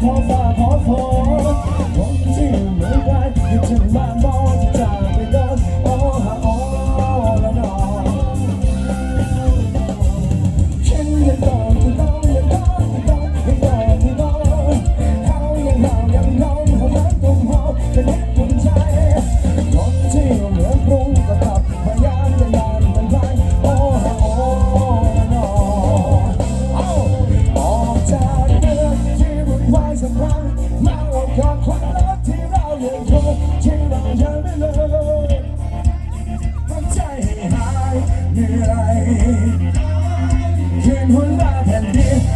桃花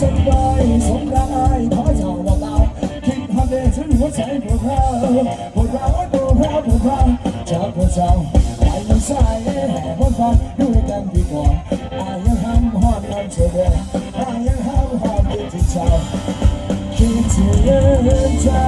ฉันไปสมรักอายขอชาวเบาๆคิดทำเดชถึงหัวใจพวกเราพวกเราตัวพวกพวกเราจาวพวกชาใจมันสายแห่บนฟ้าด้วยกันดีกว่าอายยังห้ามห้ามนั่นเชื่อเอายยังห้ามห้ามดีที่ชาวคิดถึงเธอ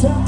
inside